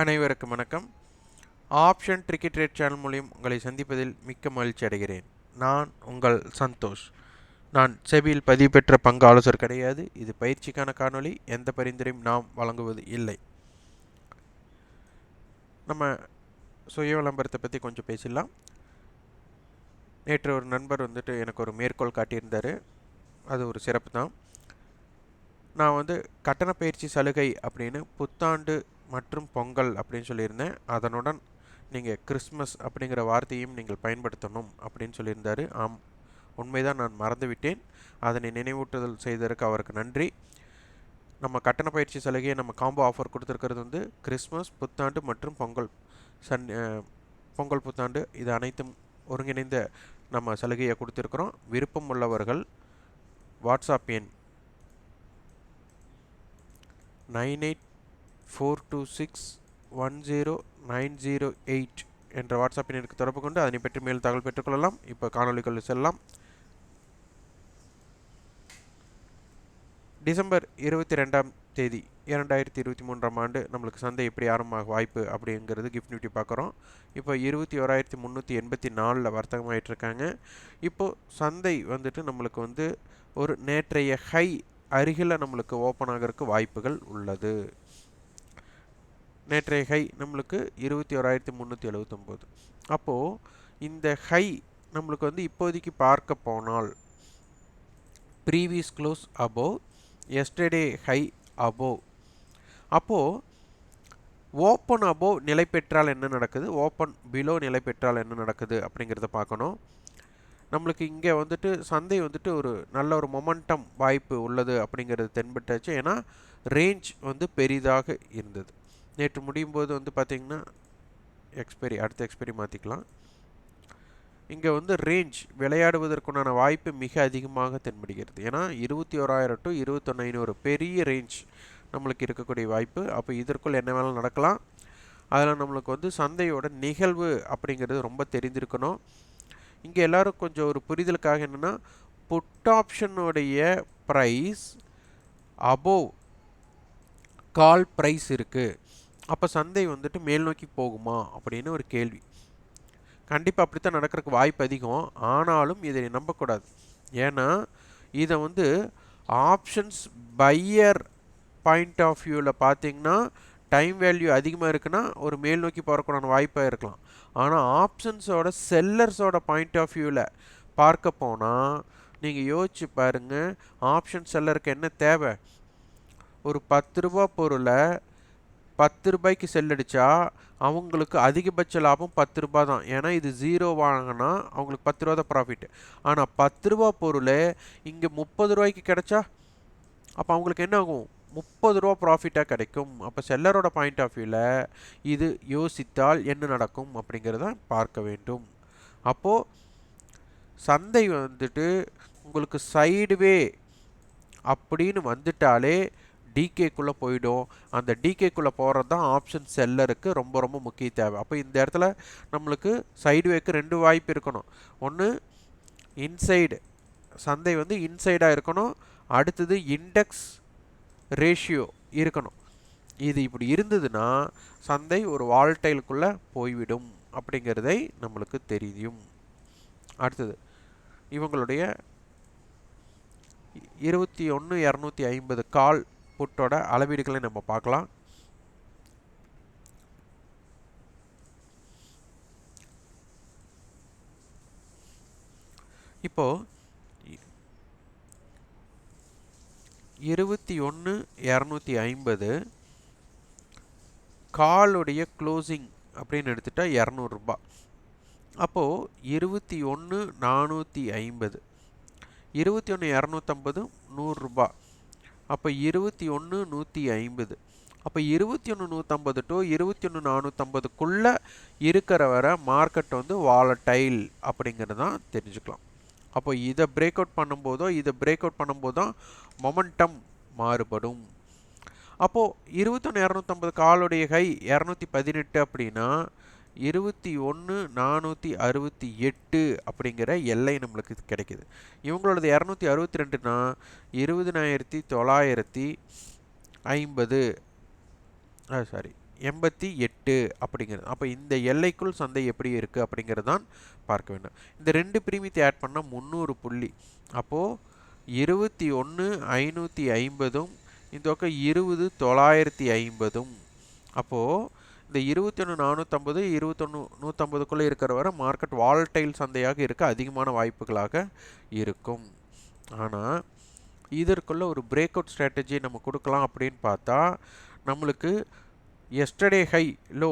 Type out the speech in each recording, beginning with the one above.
அனைவருக்கும் வணக்கம். Option cricket rate channel மூலியம் உங்களை சந்திப்பதில் மிக்க மகிழ்ச்சி அடைகிறேன். நான் உங்கள் சந்தோஷ். நான் செபியில் பதிவு பெற்ற பங்கு ஆலோசர் கிடையாது. இது பயிற்சிக்கான காணொளி. எந்த பரிந்துரையும் நாம் வழங்குவது இல்லை. நம்ம சுய விளம்பரத்தை பற்றி கொஞ்சம் பேசிடலாம். நேற்று ஒரு நண்பர் வந்துட்டு எனக்கு ஒரு மேற்கோள் காட்டியிருந்தார். அது ஒரு சிறப்பு தான் நான் வந்து கட்டண பயிற்சி சலுகை அப்படின்னு புத்தாண்டு மற்றும் பொங்கல் அப்படின்னு சொல்லியிருந்தேன். அதனுடன் நீங்கள் கிறிஸ்மஸ் அப்படிங்கிற வார்த்தையும் நீங்கள் பயன்படுத்தணும் அப்படின்னு சொல்லியிருந்தார். ஆம் உண்மைதான் நான் மறந்துவிட்டேன். அதனை நினைவூட்டுதல் செய்ததற்கு அவருக்கு நன்றி. நம்ம கட்டண பயிற்சி சலுகையை நம்ம காம்போ ஆஃபர் கொடுத்துருக்கிறது வந்து கிறிஸ்மஸ் புத்தாண்டு மற்றும் பொங்கல். சன் பொங்கல் புத்தாண்டு இது அனைத்தும் ஒருங்கிணைந்த நம்ம சலுகையை கொடுத்துருக்குறோம். விருப்பம் உள்ளவர்கள் வாட்ஸ்அப் எண் nine eight four two six one zero nine zero eight என்ற வாட்ஸ்அப் எண்ணிற்கு தொடர்பு கொண்டு அதனை பற்றி மேல் தகவல் பெற்றுக்கொள்ளலாம். இப்போ காணொலிக்குள் செல்லலாம். டிசம்பர் இருபத்தி ரெண்டாம் தேதி இரண்டாயிரத்தி இருபத்தி மூன்றாம் ஆண்டு நம்மளுக்கு சந்தை எப்படி ஆரம்பமாக வாய்ப்பு அப்படிங்கிறது கிஃப்ட் நியூட்டி பார்க்குறோம். இப்போ இருபத்தி ஓராயிரத்தி முந்நூற்றி எண்பத்தி நாலில் வர்த்தகமாயிட்டு இருக்காங்க இப்போது சந்தை வந்துட்டு நம்மளுக்கு வந்து ஒரு நேற்றைய ஹை அருகில் நம்மளுக்கு ஓப்பன் ஆகிறதுக்கு வாய்ப்புகள் உள்ளது. நேற்றைய ஹை நம்மளுக்கு இருபத்தி ஓராயிரத்தி முந்நூற்றி எழுபத்தொம்போது அப்போது இந்த ஹை நம்மளுக்கு வந்து இப்போதைக்கு பார்க்க போனால் previous close above yesterday high above அப்போது ஓப்பன் அபோவ் நிலை பெற்றால் என்ன நடக்குது? ஓப்பன் பிலோ நிலை பெற்றால் என்ன நடக்குது? அப்படிங்கிறத பார்க்கணும். நம்மளுக்கு இங்கே வந்துட்டு சந்தை வந்துட்டு ஒரு நல்ல ஒரு மொமெண்டம் வாய்ப்பு உள்ளது அப்படிங்கிறது தென்பட்டாச்சு. ஏன்னா ரேஞ்ச் வந்து பெரிதாக இருந்தது. நேற்று முடியும் போது வந்து பார்த்திங்கன்னா எக்ஸ்பைரி அடுத்த எக்ஸ்பைரி மாற்றிக்கலாம் இங்கே வந்து ரேஞ்ச் விளையாடுவதற்குண்டான வாய்ப்பு மிக அதிகமாக தென்படுகிறது. ஏன்னா இருபத்தி ஓராயிரம் டு இருபத்தொன்னு ஐநூறு பெரிய ரேஞ்ச் நம்மளுக்கு இருக்கக்கூடிய வாய்ப்பு. அப்போ இதற்குள் என்ன வேணாலும் நடக்கலாம். அதில் நம்மளுக்கு வந்து சந்தையோட நிகழ்வு அப்படிங்கிறது ரொம்ப தெரிந்திருக்கணும். இங்கே எல்லோரும் கொஞ்சம் ஒரு புரிதலுக்காக என்னென்னா புட் ஆப்ஷனுடைய ப்ரைஸ் அபோவ் கால் ப்ரைஸ் இருக்குது அப்போ சந்தை வந்துட்டு மேல் நோக்கி போகுமா அப்படின்னு ஒரு கேள்வி. கண்டிப்பாக அப்படித்தான் நடக்கிறதுக்கு வாய்ப்பு அதிகம். ஆனாலும் இதை நம்பக்கூடாது. ஏன்னா இதை வந்து ஆப்ஷன்ஸ் பையர் பாயிண்ட் ஆஃப் வியூவில் பார்த்தீங்கன்னா டைம் வேல்யூ அதிகமாக இருக்குன்னா ஒரு மேல் நோக்கி போகிறக்கூடான வாய்ப்பாக இருக்கலாம். ஆனால் ஆப்ஷன்ஸோட செல்லர்ஸோட பாயிண்ட் ஆஃப் வியூவில் பார்க்க போனால் நீங்கள் யோசிச்சு பாருங்கள் ஆப்ஷன் செல்லருக்கு என்ன தேவை? ஒரு பத்து ரூபா பொருளை பத்து ரூபாய்க்கு செல் அடித்தா அவங்களுக்கு அதிகபட்ச லாபம் பத்து ரூபா தான். ஏன்னா இது ஜீரோ வாங்கினா அவங்களுக்கு பத்து ரூபா தான் ப்ராஃபிட் ஆனால் பத்து ரூபா பொருள் இங்கே முப்பது ரூபாய்க்கு கிடைச்சா அப்போ அவங்களுக்கு என்ன ஆகும்? முப்பது ரூபா ப்ராஃபிட்டாக கிடைக்கும். அப்போ செல்லரோட பாயிண்ட் ஆஃப் வியூவில் இது யோசித்தால் என்ன நடக்கும் அப்படிங்கிறத பார்க்க வேண்டும். அப்போது சந்தை வந்துட்டு உங்களுக்கு சைடுவே அப்படின்னு வந்துட்டாலே டிகேக்குள்ளே போயிடும். அந்த டிகேக்குள்ளே போகிறது தான் ஆப்ஷன் செல்லருக்கு ரொம்ப ரொம்ப முக்கிய தேவை. அப்போ இந்த இடத்துல நம்மளுக்கு சைடுவேக்கு ரெண்டு வாய்ப்பு இருக்கணும். ஒன்று இன்சைடு சந்தை வந்து இன்சைடாக இருக்கணும். அடுத்தது இண்டெக்ஸ் ரேஷியோ இருக்கணும். இது இப்படி இருந்ததுன்னா சந்தை ஒரு வால்டைலுக்குள்ளே போய்விடும் அப்படிங்கிறதை நம்மளுக்கு தெரியும். அடுத்தது இவங்களுடைய இருபத்தி ஒன்று இரநூத்தி ஐம்பது கால் புட்டோட அளவீடுகளை நம்ம பார்க்கலாம். இப்போ இருபத்தி ஒன்று இரநூத்தி ஐம்பது காலுடைய க்ளோசிங் அப்படின்னு எடுத்துட்டா இரநூறுபா. அப்போது இருபத்தி ஒன்று நானூற்றி ஐம்பது. இருபத்தி ஒன்று இரநூத்தம்பது நூறுரூபா அப்போ இருபத்தி ஒன்று நூற்றி ஐம்பது. அப்போ இருபத்தி ஒன்று நூற்றம்பது டு இருபத்தி ஒன்று நானூற்றம்பதுக்குள்ளே இருக்கிற வர மார்க்கெட் வந்து வாலட்டைல் அப்படிங்கிறது தான் தெரிஞ்சுக்கலாம். அப்போ இதை பிரேக் அவுட் பண்ணும்போதோ இதை பிரேக் அவுட் பண்ணும்போது தான் மொமெண்டம் மாறுபடும் அப்போது இருபத்தொன்று இரநூத்தம்பது காலுடைய கை இரநூத்தி பதினெட்டு அப்படின்னா இருபத்தி ஒன்று நானூற்றி அறுபத்தி எட்டு அப்படிங்கிற எல்லை நம்மளுக்கு கிடைக்குது. இவங்களோடது இரநூத்தி அறுபத்தி ரெண்டுனா இருபதினாயிரத்தி தொள்ளாயிரத்தி ஐம்பது சாரி எண்பத்தி எட்டு அப்படிங்கிறது. அப்போ இந்த எல்லைக்குள் சந்தை எப்படி இருக்குது அப்படிங்கிறது தான் பார்க்க வேண்டும். இந்த ரெண்டு பிரீமியத்தை ஆட் பண்ணால் முந்நூறு புள்ளி. அப்போது இருபத்தி ஒன்று ஐநூற்றி ஐம்பதும் இந்த பக்கம் இருபது தொள்ளாயிரத்தி ஐம்பதும். அப்போது இந்த இருபத்தி ஒன்று நானூற்றம்பது இருபத்தொன்று நூற்றம்பதுக்குள்ளே இருக்கிற வரை மார்க்கெட் வால்டைல் சந்தையாக இருக்க அதிகமான வாய்ப்புகளாக இருக்கும். ஆனால் இதற்குள்ளே ஒரு பிரேக் அவுட் ஸ்ட்ராட்டஜி நம்ம கொடுக்கலாம் அப்படின்னு பார்த்தா நம்மளுக்கு எஸ்டர்டே ஹை லோ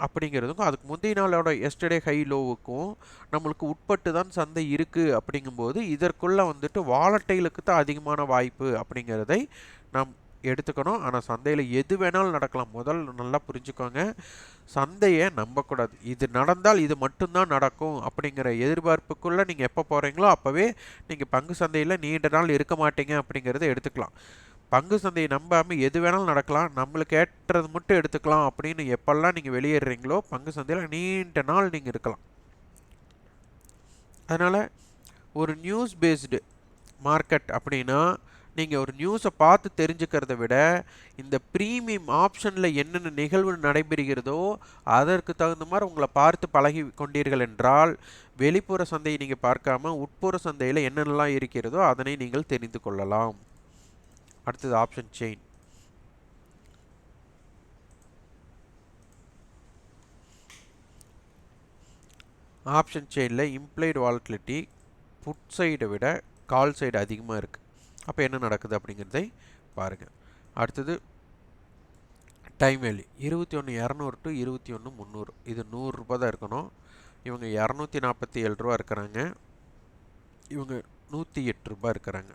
அப்படிங்கிறதுக்கும் அதுக்கு முந்தைய நாளோட எஸ்டர்டே ஹை லோவுக்கும் நம்மளுக்கு உட்பட்டு தான் சந்தை இருக்குது அப்படிங்கும்போது இதற்குள்ளே வந்துட்டு வாலட்டைலுக்கு தான் அதிகமான வாய்ப்பு அப்படிங்கிறதை நாம் எடுத்துக்கணும். ஆனால் சந்தையில் எது வேணாலும் நடக்கலாம். முதல் நல்லா புரிஞ்சுக்கோங்க. சந்தையை நம்பக்கூடாது. இது நடந்தால் இது மட்டும்தான் நடக்கும் அப்படிங்கிற எதிர்பார்ப்புக்குள்ளே நீங்கள் எப்போ போகிறீங்களோ அப்போவே நீங்கள் பங்கு சந்தையில் நீண்ட நாள் இருக்க மாட்டீங்க அப்படிங்கிறத எடுத்துக்கலாம். பங்கு சந்தையை நம்பாமல் எது வேணாலும் நடக்கலாம். நம்மளுக்கு ஏற்றது மட்டும் எடுத்துக்கலாம் அப்படின்னு எப்பெல்லாம் நீங்கள் வெளியேறீங்களோ பங்கு சந்தையில் நீண்ட நாள் நீங்கள் இருக்கலாம். அதனால் ஒரு நியூஸ் பேஸ்டு மார்க்கெட் அப்படின்னா நீங்கள் ஒரு நியூஸை பார்த்து தெரிஞ்சுக்கிறத விட இந்த ப்ரீமியம் ஆப்ஷனில் என்னென்ன நிகழ்வு நடைபெறுகிறதோ அதற்கு தகுந்த மாதிரி உங்களை பார்த்து பழகி கொண்டீர்கள் என்றால் வெளிப்புற சந்தையை நீங்கள் பார்க்காம உட்புற சந்தையில் என்னென்னலாம் இருக்கிறதோ அதனை நீங்கள் தெரிந்து கொள்ளலாம். அடுத்தது ஆப்ஷன் செயின் ஆப்ஷன் செயினில் இம்ப்ளைடு வாலட்டிலிட்டி புட் சைடை விட கால் சைடு அதிகமாக இருக்குது அப்போ என்ன நடக்குது அப்படிங்கிறதை பாருங்கள் அடுத்தது டைம் இருபத்தி ஒன்று இரநூறு டு இருபத்தி ஒன்று முந்நூறு. இது நூறுரூபா தான் இருக்கணும். இவங்க இரநூத்தி நாற்பத்தி ஏழு ரூபா இருக்கிறாங்க. இவங்க நூற்றி எட்டு ரூபா இருக்கிறாங்க.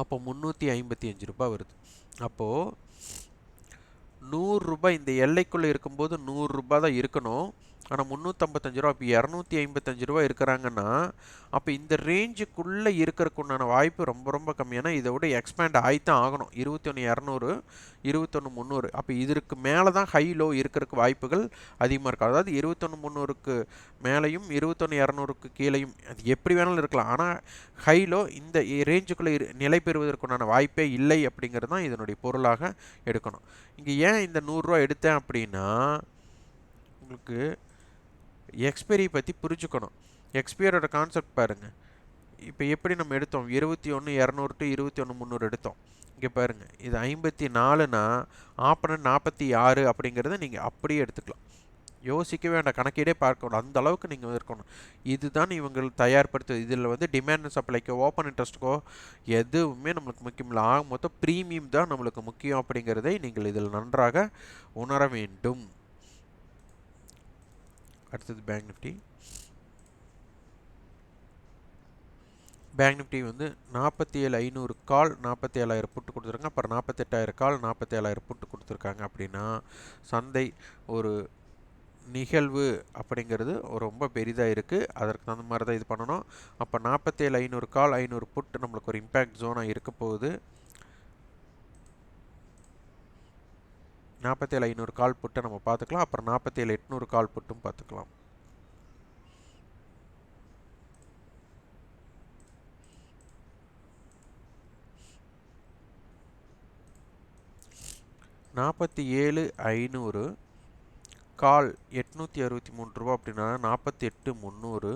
அப்போ முந்நூற்றி ஐம்பத்தி அஞ்சு ரூபாய் வருது. அப்போது நூறுரூபா இந்த எல்லைக்குள்ளே இருக்கும்போது நூறுரூபா தான் இருக்கணும். ஆனால் முந்நூற்றம்பத்தஞ்சு ரூபா இப்போ இரநூத்தி ஐம்பத்தஞ்சு ரூபா இருக்கிறாங்கன்னா அப்போ இந்த ரேஞ்சுக்குள்ளே இருக்கிறக்குண்டான வாய்ப்பு ரொம்ப ரொம்ப கம்மியான இதை விட எக்ஸ்பேண்ட் ஆகித்தான் ஆகணும். இருபத்தி ஒன்று இரநூறு இருபத்தொன்று முந்நூறு. அப்போ இதற்கு மேலே தான் ஹை லோ இருக்கிறதுக்கு வாய்ப்புகள் அதிகமாக இருக்கும் அதாவது இருபத்தொன்று முந்நூறுக்கு மேலேயும் இருபத்தொன்று இரநூறுக்கு கீழேயும் அது எப்படி வேணாலும் இருக்கலாம். ஆனால் ஹை லோ இந்த ரேஞ்சுக்குள்ளே இரு நிலை பெறுவதற்குண்டான வாய்ப்பே இல்லை அப்படிங்கிறது தான் இதனுடைய பொருளாக எடுக்கணும். இங்கே ஏன் இந்த நூறுரூவா எடுத்தேன் அப்படின்னா உங்களுக்கு எக்ஸ்பைரி பற்றி புரிஞ்சுக்கணும். எக்ஸ்பைரியோட கான்செப்ட் பாருங்கள் இப்போ எப்படி நம்ம எடுத்தோம்? இருபத்தி ஒன்று இரநூறு டு இருபத்தி ஒன்று முந்நூறு எடுத்தோம். இங்கே பாருங்கள் இது ஐம்பத்தி நாலுனா ஆப்பனன் நாற்பத்தி ஆறு அப்படிங்கிறத நீங்கள் அப்படியே எடுத்துக்கலாம். யோசிக்க வேண்டாம். கணக்கீடே பார்க்கணும் அந்த அளவுக்கு நீங்கள் இருக்கணும். இதுதான் இவங்க தயார்படுத்து இதில் வந்து டிமாண்ட் சப்ளைக்கோ ஓப்பன் இன்ட்ரெஸ்ட்டுக்கோ எதுவுமே நம்மளுக்கு முக்கியம் இல்லை. ஆக மொத்தம் ப்ரீமியம் தான் நம்மளுக்கு முக்கியம் அப்படிங்கிறதை நீங்கள் இதில் நன்றாக உணர வேண்டும். அடுத்தது பேங்க் நிஃப்டி பேங்க் நிஃப்டி வந்து நாற்பத்தி ஏழு ஐநூறு கால் நாற்பத்தி ஏழாயிரம் புட்டு கொடுத்துருக்காங்க. அப்புறம் நாற்பத்தெட்டாயிரம் கால் நாற்பத்தி ஏழாயிரம் புட்டு கொடுத்துருக்காங்க அப்படின்னா சந்தை ஒரு நிகழ்வு அப்படிங்கிறது ரொம்ப பெரிதாக இருக்குது அதற்கு தகுந்த மாதிரி தான் இது பண்ணணும். அப்போ நாற்பத்தேழு ஐநூறு கால் ஐநூறு புட்டு நம்மளுக்கு ஒரு இம்பேக்ட் ஜோனாக இருக்க போகுது. நாற்பத்தேழு ஐநூறு கால் புட்டை நம்ம பார்த்துக்கலாம் அப்புறம் நாற்பத்தேழு எட்நூறு கால் புட்டும் பார்த்துக்கலாம். நாற்பத்தி ஏழு ஐநூறு கால் எட்நூற்றி அறுபத்தி மூணு ரூபா அப்படின்னா நாற்பத்தி எட்டு முந்நூறு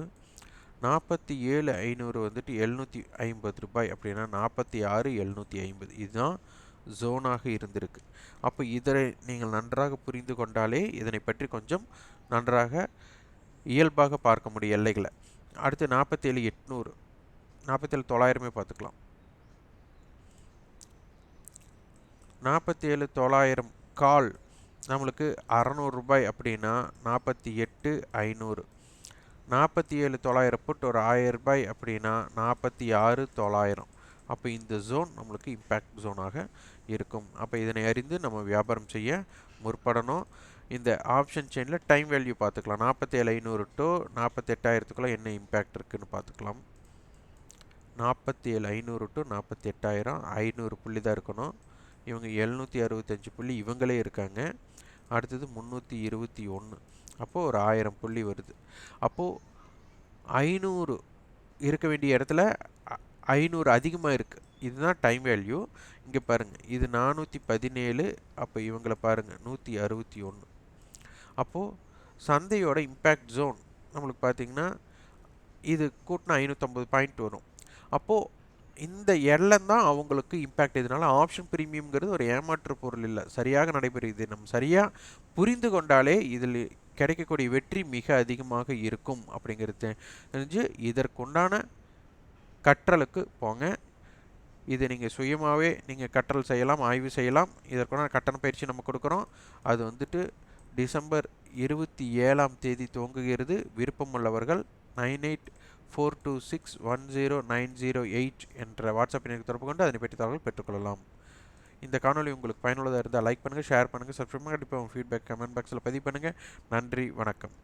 நாற்பத்தி ஏழு ஐநூறு வந்துட்டு எழுநூற்றி ஐம்பது ரூபாய் அப்படின்னா நாற்பத்தி ஆறு எழுநூற்றி ஐம்பது. இதுதான் ஜோனாக இருந்திருக்கு. அப்போ இதனை நீங்கள் நன்றாக புரிந்து கொண்டாலே இதனை பற்றி கொஞ்சம் நன்றாக இயல்பாக பார்க்க முடியும் எல்லைகளை. அடுத்து நாற்பத்தேழு எட்நூறு. நாற்பத்தேழு தொள்ளாயிரமே பார்த்துக்கலாம். நாற்பத்தி ஏழு தொள்ளாயிரம் கால். நம்மளுக்கு அறநூறு ரூபாய் அப்படின்னா நாற்பத்தி எட்டு ஐநூறு. நாற்பத்தி ஏழு தொள்ளாயிரம் புட் ஒரு ஆயிரம் ரூபாய் அப்படின்னா நாற்பத்தி ஆறு தொள்ளாயிரம். அப்போ இந்த ஜோன் நம்மளுக்கு இம்பேக்ட் ஜோனாக இருக்கும். அப்போ இதனை அறிந்து நம்ம வியாபாரம் செய்ய முற்படணும். இந்த ஆப்ஷன் செயினில் டைம் வேல்யூ பார்த்துக்கலாம். நாற்பத்தேழு ஐநூறு டு நாற்பத்தெட்டாயிரத்துக்குள்ளே என்ன இம்பேக்ட் இருக்குதுன்னு பார்த்துக்கலாம். நாற்பத்தி ஏழு ஐநூறு டு நாற்பத்தி எட்டாயிரம் ஐநூறு புள்ளி தான் இருக்கணும். இவங்க எழுநூற்றி அறுபத்தஞ்சு புள்ளி இவங்களே இருக்காங்க. அடுத்தது முந்நூற்றி இருபத்தி ஒன்று அப்போது ஒரு ஆயிரம் புள்ளி வருது. அப்போது ஐநூறு இருக்க வேண்டிய இடத்துல ஐநூறு அதிகமாக இருக்குது இதுதான் டைம் வேல்யூ இங்கே பாருங்கள் இது நானூற்றி பதினேழு அப்போ இவங்களை பாருங்கள் நூற்றி அறுபத்தி ஒன்று அப்போது சந்தையோட இம்பேக்ட் ஜோன் நம்மளுக்கு பார்த்தீங்கன்னா இது கூட்டினா ஐநூற்றம்பது பாயிண்ட் வரும். அப்போது இந்த எல்லம் தான் அவங்களுக்கு இம்பேக்ட் இதனால் ஆப்ஷன் ப்ரீமியம்ங்கிறது ஒரு ஏமாற்று பொருள் இல்லை. சரியாக நடைபெறுகிறது. நம்ம சரியாக புரிந்து கொண்டாலே இதில் கிடைக்கக்கூடிய வெற்றி மிக அதிகமாக இருக்கும் அப்படிங்கிறது தெரிஞ்சு இதற்குண்டான கற்றலுக்கு போங்க. இது நீங்கள் சுயமாகவே நீங்கள் கற்றல் செய்யலாம் ஆய்வு செய்யலாம். இதற்குண்டான கட்டண பயிற்சி நம்ம கொடுக்குறோம். அது வந்துட்டு டிசம்பர் இருபத்தி ஏழாம் தேதி துவங்குகிறது. விருப்பமுள்ளவர்கள் nine eight four two six one zero nine zero eight என்ற வாட்ஸ்அப் இணைக்கு தொடர்பு கொண்டு அதனை பற்றி தகவல் பெற்றுக்கொள்ளலாம் இந்த காணொலி உங்களுக்கு பயனுள்ளதாக இருந்தால் லைக் பண்ணுங்கள் ஷேர் பண்ணுங்கள் சப்ஸ்கிரைப் பண்ணுங்கள் கண்டிப்பாக உங்கள் ஃபீட்பேக் கமெண்ட் பாக்ஸில் பதிவு பண்ணுங்கள் நன்றி வணக்கம்.